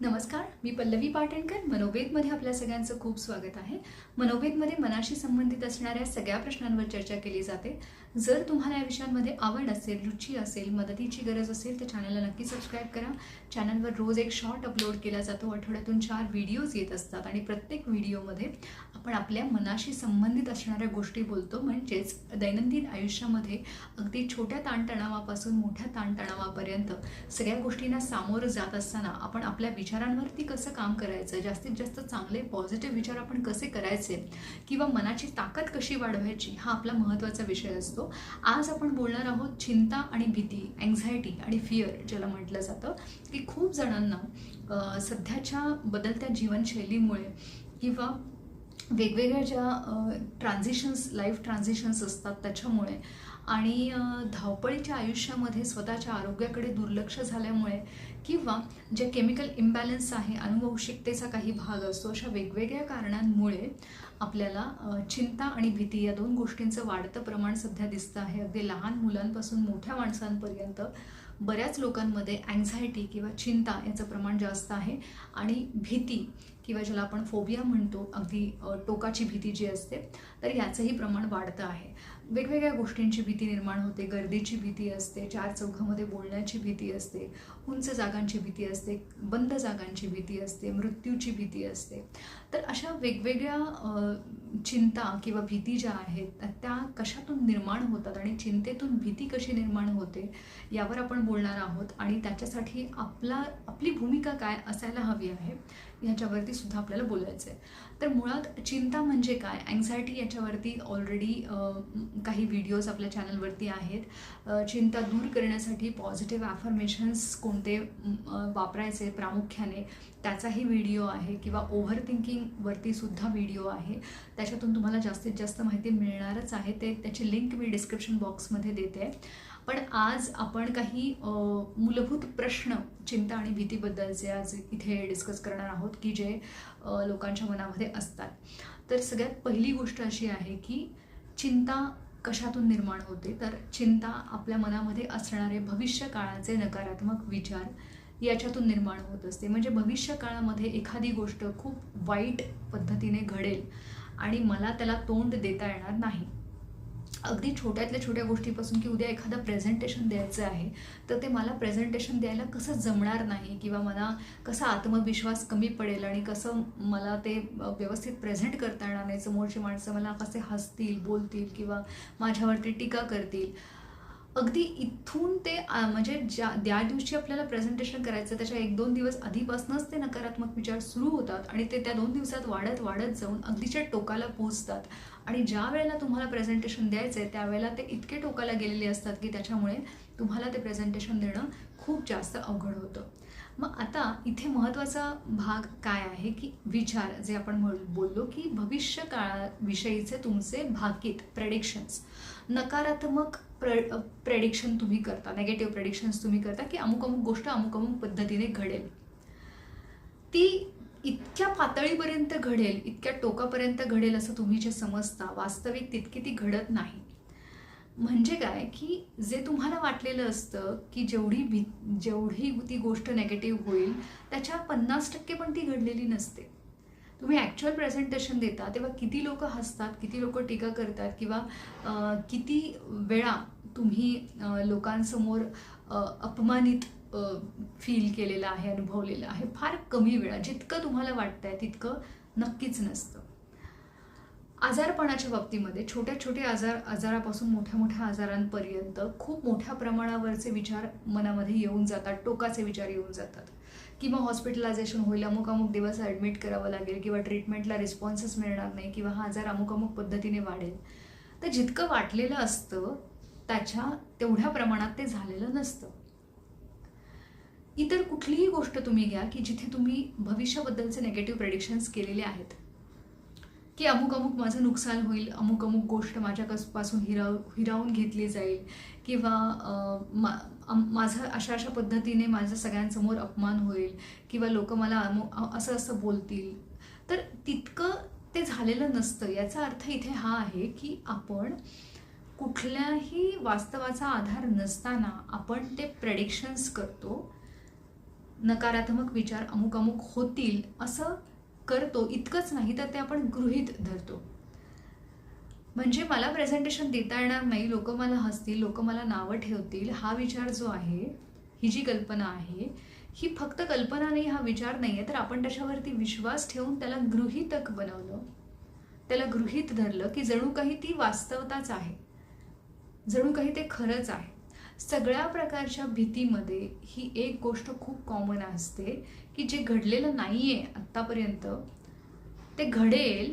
नमस्कार मी पल्लवी पाटणकर मनोवेदमध्ये आपल्या सगळ्यांचं खूप स्वागत आहे. मनोवेदमध्ये मनाशी संबंधित असणाऱ्या सगळ्या प्रश्नांवर चर्चा केली जाते. जर तुम्हाला या विषयांमध्ये आवड असेल रुची असेल मदतीची गरज असेल तर चॅनलला नक्की सबस्क्राईब करा. चॅनलवर रोज एक शॉर्ट अपलोड केला जातो. आठवड्यातून चार व्हिडिओज येत असतात आणि प्रत्येक व्हिडिओमध्ये आपण आपल्या मनाशी संबंधित असणाऱ्या गोष्टी बोलतो. म्हणजेच दैनंदिन आयुष्यामध्ये अगदी छोट्या ताणतणावापासून मोठ्या ताणतणावापर्यंत सगळ्या गोष्टींना सामोरं जात असताना आपण आपल्या विचारांवरती कसं काम करायचं? जास्तीत जास्त चांगले पॉझिटिव्ह विचार आपण कसे करायचे? किंवा मनाची ताकद कशी वाढवायची? हा आपला महत्त्वाचा विषय असतो. आज आपण बोलणार आहोत चिंता आणि भीती अँझायटी आणि फिअर ज्याला म्हटलं जातं. की खूप जणांना सध्याच्या बदलत्या जीवनशैलीमुळे किंवा वेगवेगळ्या ज्या ट्रान्झिशन्स लाईफ ट्रान्झिशन्स असतात त्याच्यामुळे आणि धावपळीच्या आयुष्यामध्ये स्वतःच्या आरोग्याकडे दुर्लक्ष झाल्यामुळे किंवा जे केमिकल इम्बॅलन्स आहे अनुवंशिकतेचा काही भाग असतो अशा वेगवेगळ्या कारणांमुळे आपल्याला चिंता आणि भीती या दोन गोष्टींचं वाढतं प्रमाण सध्या दिसतं आहे. अगदी लहान मुलांपासून मोठ्या माणसांपर्यंत बऱ्याच लोकांमध्ये अँझायटी किंवा चिंता याचं प्रमाण जास्त आहे आणि भीती किंवा ज्याला आपण फोबिया म्हणतो अगदी टोकाची भीती जी असते तर याचंही प्रमाण वाढतं आहे. वेगवेगळ्या गोष्टींची भीती निर्माण होते गर्दीची भीती असते चार चौघामध्ये बोलण्याची भीती असते उंच जागांची भीती असते बंद जागांची भीती असते मृत्यूची भीती असते. तर अशा वेगवेगळ्या चिंता किंवा भीती ज्या आहेत त्या कशातून निर्माण होतात आणि चिंतेतून भीती कशी निर्माण होते यावर आपण बोलणार आहोत. आणि त्याच्यासाठी आपला आपली भूमिका काय असायला हवी आहे ह्याच्यावरती सुद्धा आपल्याला बोलायचं आहे तर मुळात चिंता म्हणजे काय? अँझायटी याच्यावरती ऑलरेडी काही व्हिडिओज आपल्या चॅनलवरती आहेत. चिंता दूर करण्यासाठी पॉझिटिव्ह ॲफर्मेशन्स कोणते वापरायचे प्रामुख्याने त्याचाही व्हिडिओ आहे किंवा ओव्हर थिंकिंगवरती सुद्धा व्हिडिओ आहे. त्याच्यातून तुम्हाला जास्तीत जास्त माहिती मिळणारच आहे. ते त्याची लिंक मी डिस्क्रिप्शन बॉक्समध्ये देते. पण आज आपण काही मूलभूत प्रश्न चिंता आणि भीतीबद्दलचे आज इथे डिस्कस करणार आहोत की जे लोकांच्या मनामध्ये असतात. तर सगळ्यात पहिली गोष्ट अशी आहे की चिंता कशातून निर्माण होते? तर चिंता आपल्या मनामध्ये असणारे भविष्य काळाचे नकारात्मक विचार याच्यातून निर्माण होत असते. म्हणजे भविष्य काळामध्ये एखादी गोष्ट खूप वाईट पद्धतीने घडेल आणि मला त्याला तोंड देता येणार नाही. अगदी छोट्यातल्या छोट्या गोष्टीपासून की उद्या एखादं प्रेझेंटेशन द्यायचं आहे तर ते मला प्रेझेंटेशन द्यायला कसं जमणार नाही किंवा मला कसा आत्मविश्वास कमी पडेल आणि कसं मला ते व्यवस्थित प्रेझेंट करता येणार नाही? समोरची माणसं मला कसे हसतील बोलतील किंवा माझ्यावरती टीका करतील? अगदी इथून ते म्हणजे ज्या ज्या दिवशी आपल्याला प्रेझेंटेशन करायचं त्याच्या एक दोन दिवस आधीपासूनच ते नकारात्मक विचार सुरू होतात आणि ते त्या दोन दिवसात वाढत वाढत जाऊन अगदीच्या टोकाला पोहोचतात. आणि ज्या वेळेला तुम्हाला प्रेझेंटेशन द्यायचं आहे त्यावेळेला ते इतके टोकाला गेलेले असतात की त्याच्यामुळे तुम्हाला ते प्रेझेंटेशन देणं खूप जास्त अवघड होतं. मग आता इथे महत्त्वाचा भाग काय आहे की विचार जे आपण म्हण- बोललो की भविष्य काळाविषयीचे तुमचे भाकीत प्रेडिक्शन्स नकारात्मक प्र प्रेडिक्शन तुम्ही करता नेगेटिव्ह प्रेडिक्शन्स तुम्ही करता की अमुक अमुक गोष्ट अमुक अमुक पद्धतीने घडेल. ती इतक्या पातळीपर्यंत घडेल इतक्या टोकापर्यंत घडेल असं तुम्ही जे समजता वास्तविक तितकी ती घडत नाही. म्हणजे काय? की जे तुम्हाला वाटलेलं असतं की जेवढी भी जेवढी ती गोष्ट नेगेटिव्ह होईल त्याच्या पन्नास टक्के पण ती घडलेली नसते. तुम्ही ॲक्च्युअल प्रेझेंटेशन देता तेव्हा किती लोक हसतात किती लोक टीका करतात किंवा किती वेळा तुम्ही लोकांसमोर अपमानित फील केलेलं आहे अनुभवलेलं आहे? फार कमी वेळा. जितकं तुम्हाला वाटतंय तितकं नक्कीच नसतं. आजारपणाच्या बाबतीमध्ये छोट्या छोट्या आजार आजारापासून मोठ्या मोठ्या आजारांपर्यंत खूप मोठ्या प्रमाणावरचे विचार मनामध्ये येऊन जातात टोकाचे विचार येऊन जातात. किंवा हॉस्पिटलायझेशन होईल अमुक अमुक दिवस ॲडमिट करावं लागेल किंवा ट्रीटमेंटला रिस्पॉन्सच मिळणार नाही किंवा हा आजार अमुक अमुक पद्धतीने वाढेल. तर जितकं वाटलेलं असतं त्याच्या तेवढ्या प्रमाणात ते झालेलं नसतं. इतर कुठलीही गोष्ट तुम्ही घ्या की जिथे तुम्ही भविष्याबद्दलचे नेगेटिव्ह प्रेडिक्शन्स केलेले आहेत. की अमुक अमुक माझं नुकसान होईल अमुक अमुक गोष्ट माझ्या कसपासून हिराव हिरावून घेतली जाईल किंवा मा माझं अशा अशा पद्धतीने माझं सगळ्यांसमोर अपमान होईल किंवा लोक मला अमु असं असं बोलतील. तर तितकं ते झालेलं नसतं. याचा अर्थ इथे हा आहे की आपण कुठल्याही वास्तवाचा आधार नसताना आपण ते प्रेडिक्शन्स करतो. नकारात्मक विचार अमुक अमुक होतील असं करतो इतकंच नाही तर ते आपण गृहीत धरतो. म्हणजे मला प्रेझेंटेशन देता येणार नाही लोक मला हसतील लोक मला नावं ठेवतील हा विचार जो आहे ही जी कल्पना आहे ही फक्त कल्पना नाही हा विचार नाही आहे तर आपण त्याच्यावरती विश्वास ठेवून त्याला गृहीतक बनवलं. त्याला गृहीत धरलं की जणू काही ती वास्तवताच आहे. जणू काही ते खरंच आहे. सगळ्या प्रकारच्या भीतीमध्ये ही एक गोष्ट खूप कॉमन असते की जे घडलेलं नाही आहे आत्तापर्यंत ते घडेल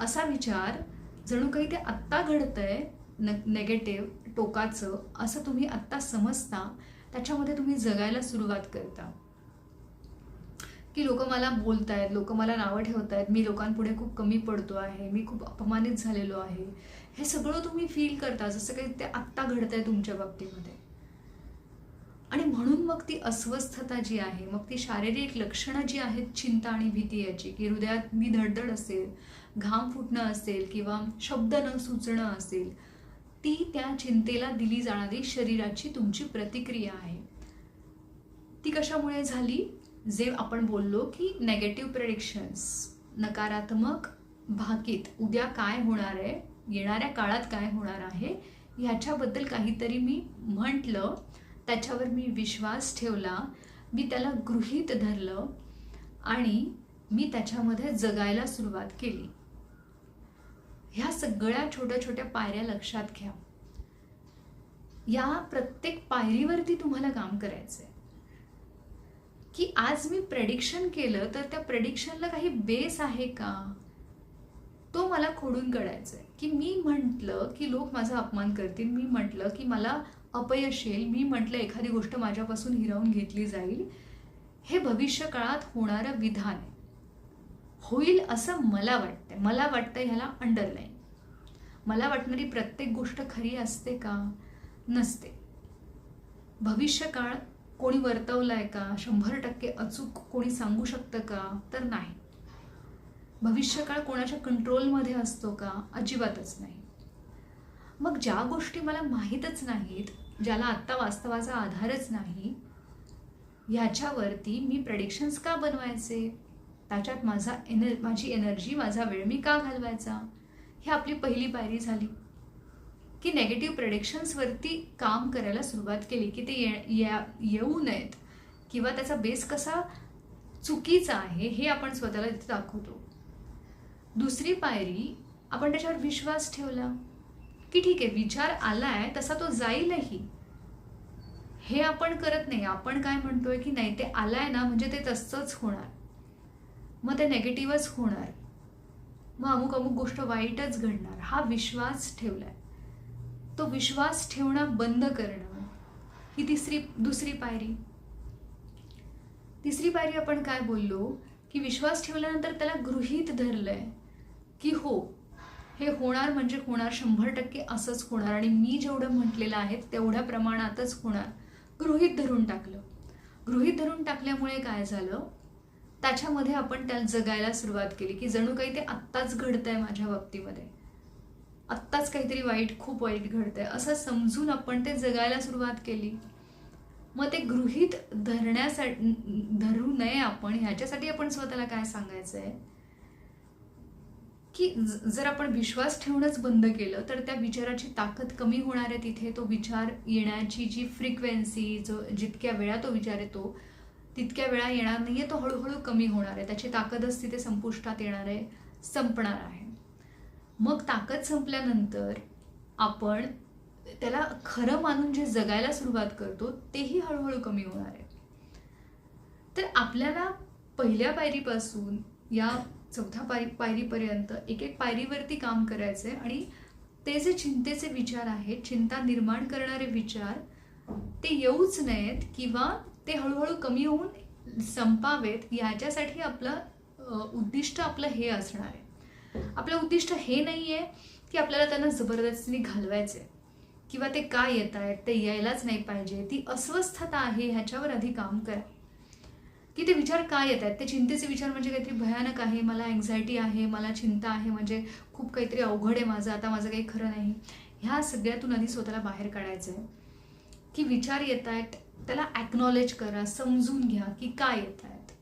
असा विचार जणू काही ते आत्ता घडतंय न नेगेटिव्ह टोकाचं असं तुम्ही आत्ता समजता त्याच्यामध्ये तुम्ही जगायला सुरुवात करता. की लोक मला बोलतायत लोक मला नावं ठेवत आहेत मी लोकांपुढे खूप कमी पडतो आहे मी खूप अपमानित झालेलो आहे. हे सगळं तुम्ही फील करता जसं काही ते आत्ता घडतंय तुमच्या बाबतीमध्ये. आणि म्हणून मग ती अस्वस्थता जी आहे मग ती शारीरिक लक्षणं जी आहेत चिंता आणि भीती याची की हृदयात मी धडधड असेल घाम फुटणं असेल किंवा शब्द न सुचणं असेल ती त्या चिंतेला दिली जाणारी शरीराची तुमची प्रतिक्रिया आहे. ती कशामुळे झाली? जे आपण बोललो की नेगेटिव्ह प्रेडिक्शन्स नकारात्मक भाकीत उद्या काय होणार आहे येणाऱ्या काळात काय होणार आहे ह्याच्याबद्दल काहीतरी मी म्हटलं. त्याच्यावर मी विश्वास ठेवला. मी त्याला गृहीत धरलं आणि मी त्याच्यामध्ये जगायला सुरुवात केली. ह्या सगळ्या छोट्या छोट्या पायऱ्या लक्षात घ्या. या प्रत्येक पायरीवरती तुम्हाला काम करायचं आहे की आज मी प्रेडिक्शन केलं तर त्या प्रेडिक्शनला काही बेस आहे का? तो मला खोडून काढायचा आहे की मी म्हटलं की लोक माझा अपमान करतील. मी म्हटलं की मला अपयश येईल. मी म्हटलं एखादी गोष्ट माझ्यापासून हिरावून घेतली जाईल. हे भविष्य काळात होणारं विधान होईल असं मला वाटतंय. मला वाटतं ह्याला अंडरलाईन मला वाटणारी प्रत्येक गोष्ट खरी असते का? नसते. भविष्यकाळ कोणी वर्तवलाय का? शंभर टक्के अचूक कोणी सांगू शकतं का? तर नाही. भविष्यकाळ कोणाच्या कंट्रोलमध्ये असतो का? अजिबातच नाही. मग ज्या गोष्टी मला माहीतच नाहीत ज्याला आत्ता वास्तवाचा आधारच नाही ह्याच्यावरती मी प्रेडिक्शन्स का बनवायचे? त्याच्यात माझा एनर माझी एनर्जी माझा वेळ मी का घालवायचा? ही आपली पहिली पायरी झाली. की नेगेटिव्ह प्रेडिक्शन्सवरती काम करायला सुरुवात केली की ते ये या येऊ नयेत किंवा त्याचा बेस कसा चुकीचा आहे हे आपण स्वतःला तिथे दाखवतो. दुसरी पायरी आपण त्याच्यावर विश्वास ठेवला. की ठीक आहे विचार आलाय तसा तो जाईलही. हे आपण करत नाही. आपण काय म्हणतोय की नाही ते आलाय ना म्हणजे ते तसंच होणार. मग ते नेगेटिव्हच होणार. मग अमुक अमुक गोष्ट वाईटच घडणार. हा विश्वास ठेवलाय. तो विश्वास ठेवणं बंद करणं. ही तिसरी दुसरी पायरी. तिसरी पायरी आपण काय बोललो की विश्वास ठेवल्यानंतर त्याला गृहीत धरलंय की हो हे होणार म्हणजे होणार शंभर टक्के असंच होणार आणि मी जेवढं म्हटलेलं आहे तेवढ्या प्रमाणातच होणार. गृहीत धरून टाकलं. गृहीत धरून टाकल्यामुळे काय झालं? त्याच्यामध्ये आपण त्या जगायला सुरुवात केली की जणू काही ते आत्ताच घडतंय माझ्या बाबतीमध्ये. आत्ताच काहीतरी वाईट खूप वाईट घडतंय. असं समजून आपण ते जगायला सुरुवात केली. मग ते गृहीत धरण्यासाठी धरू नये आपण. ह्याच्यासाठी आपण स्वतःला काय सांगायचं आहे की जर आपण विश्वास ठेवणंच बंद केलं तर त्या विचाराची ताकद कमी होणार आहे तिथे. तो विचार येण्याची जी फ्रिक्वेन्सी जो जितक्या वेळा तो विचार येतो तितक्या वेळा येणार नाहीये तो हळूहळू कमी होणार आहे. त्याची ताकदच तिथे संपुष्टात येणार आहे संपणार आहे. मग ताकद संपल्यानंतर आपण त्याला खरं मानून जे जगायला सुरुवात करतो तेही हळूहळू कमी होणार आहे. तर आपल्याला पहिल्या पायरीपासून या चौथ्या पायरी पायरीपर्यंत एक एक पायरीवरती काम करायचं आहे आणि ते जे चिंतेचे विचार आहेत चिंता निर्माण करणारे विचार ते येऊच नयेत किंवा ते हळूहळू कमी होऊन संपावेत याच्यासाठी आपलं उद्दिष्ट आपलं हे असणार आहे. आपलं उद्दिष्ट हे नाही आहे की आपल्याला त्यांना जबरदस्तीने घालवायचे किंवा ते का येत आहेत ते यायलाच नाही पाहिजे. ती अस्वस्थता आहे ह्याच्यावर आधी काम करा. की ते विचार का येत आहेत? ते चिंतेचे विचार म्हणजे काहीतरी भयानक आहे मला अँझायटी आहे मला चिंता आहे म्हणजे खूप काहीतरी अवघड आहे माझं आता माझं काही खरं नाही. ह्या सगळ्यातून आधी स्वतःला बाहेर काढायचं आहे की विचार येत आहेत त्याला ॲक्नॉलेज करा समजून घ्या की काय येत आहेत.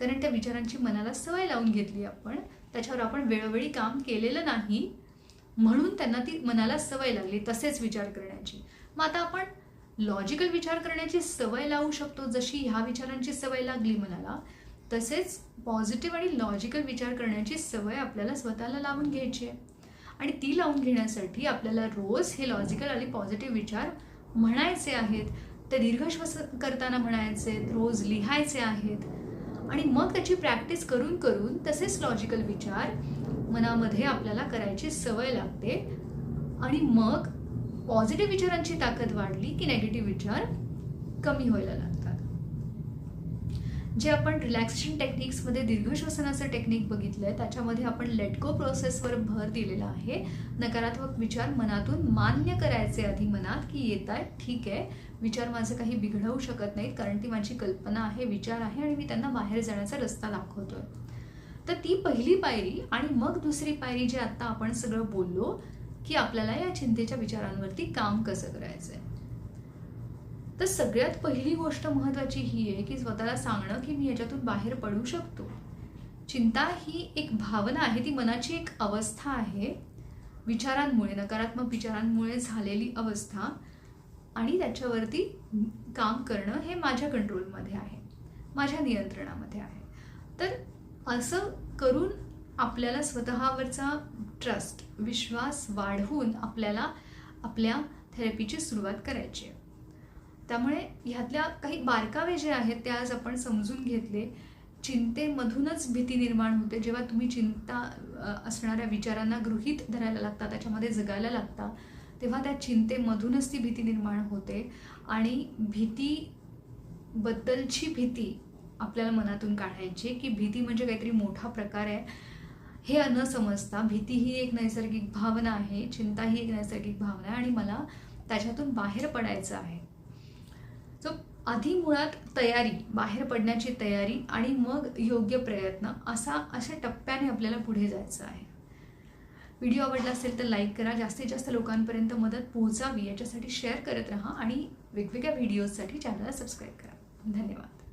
कारण त्या विचारांची मनाला सवय लावून घेतली आपण त्याच्यावर आपण वेळोवेळी काम केलेलं नाही म्हणून त्यांना ती मनाला सवय लागली तसेच विचार करण्याची. मग आता आपण लॉजिकल विचार करण्याची सवय लावू शकतो. जशी ह्या विचारांची सवय लागली मनाला तसेच पॉझिटिव्ह आणि लॉजिकल विचार करण्याची सवय आपल्याला स्वतःला लावून घ्यायची आहे. आणि ती लावून घेण्यासाठी आपल्याला रोज हे लॉजिकल आणि पॉझिटिव्ह विचार म्हणायचे आहेत. ते दीर्घश्वास करताना म्हणायचे रोज लिहायचे आहेत. आणि मग त्याची प्रॅक्टिस करून करून तसेच लॉजिकल विचार मनामध्ये आपल्याला करायची सवय लागते. आणि मग पॉझिटिव्ह विचारांची ताकद वाढली की नेगेटिव्ह विचार कमी व्हायला लागतात. जे आपण रिलॅक्सेशन टेक्निक्समध्ये दीर्घ श्वसनाचं टेक्निक बघितलंय त्याच्यामध्ये आपण लेटगो प्रोसेसवर भर दिलेला आहे. नकारात्मक विचार मनातून मान्य करायचे आधी मनात की येत आहे ठीक आहे. विचार माझं काही बिघडवू शकत नाहीत कारण ती माझी कल्पना आहे विचार आहे आणि मी त्यांना बाहेर जाण्याचा रस्ता दाखवतोय. तर ती पहिली पायरी आणि मग दुसरी पायरी जे आता आपण सगळं बोललो की आपल्याला या चिंतेच्या विचारांवरती काम कसं करायचं आहे तर सगळ्यात पहिली गोष्ट महत्त्वाची ही आहे की स्वतःला सांगणं की मी याच्यातून बाहेर पडू शकतो. चिंता ही एक भावना आहे ती मनाची एक अवस्था आहे. विचारांमुळे नकारात्मक विचारांमुळे झालेली अवस्था आणि त्याच्यावरती काम करणं हे माझ्या कंट्रोलमध्ये आहे माझ्या नियंत्रणामध्ये आहे. तर असं करून आपल्याला स्वतःवरचा ट्रस्ट विश्वास वाढवून आपल्याला आपल्या थेरपीची सुरुवात करायची आहे. त्यामुळे ह्यातल्या काही बारकावे जे आहेत ते आज आपण समजून घेतले. चिंतेमधूनच भीती निर्माण होते. जेव्हा तुम्ही चिंता असणाऱ्या विचारांना गृहीत धरायला लागता त्याच्यामध्ये जगायला लागता तेव्हा त्या चिंतेमधूनच ती भीती निर्माण होते. आणि भीतीबद्दलची भीती आपल्याला मनातून काढायची की भीती म्हणजे काहीतरी मोठा प्रकार आहे. हे न समजता भीती ही एक नैसर्गिक भावना आहे चिंता ही एक नैसर्गिक भावना आहे आणि मला त्याच्यातून बाहेर पडायचं आहे. सो आधी मुळात तयारी बाहेर पडण्याची तयारी आणि मग योग्य प्रयत्न असा अशा टप्प्याने आपल्याला पुढे जायचं आहे. व्हिडिओ आवडला असेल तर लाईक करा जास्तीत जास्त लोकांपर्यंत मदत पोहोचावी याच्यासाठी शेअर करत राहा आणि वेगवेगळ्या व्हिडिओजसाठी चॅनलला सबस्क्राईब करा. धन्यवाद.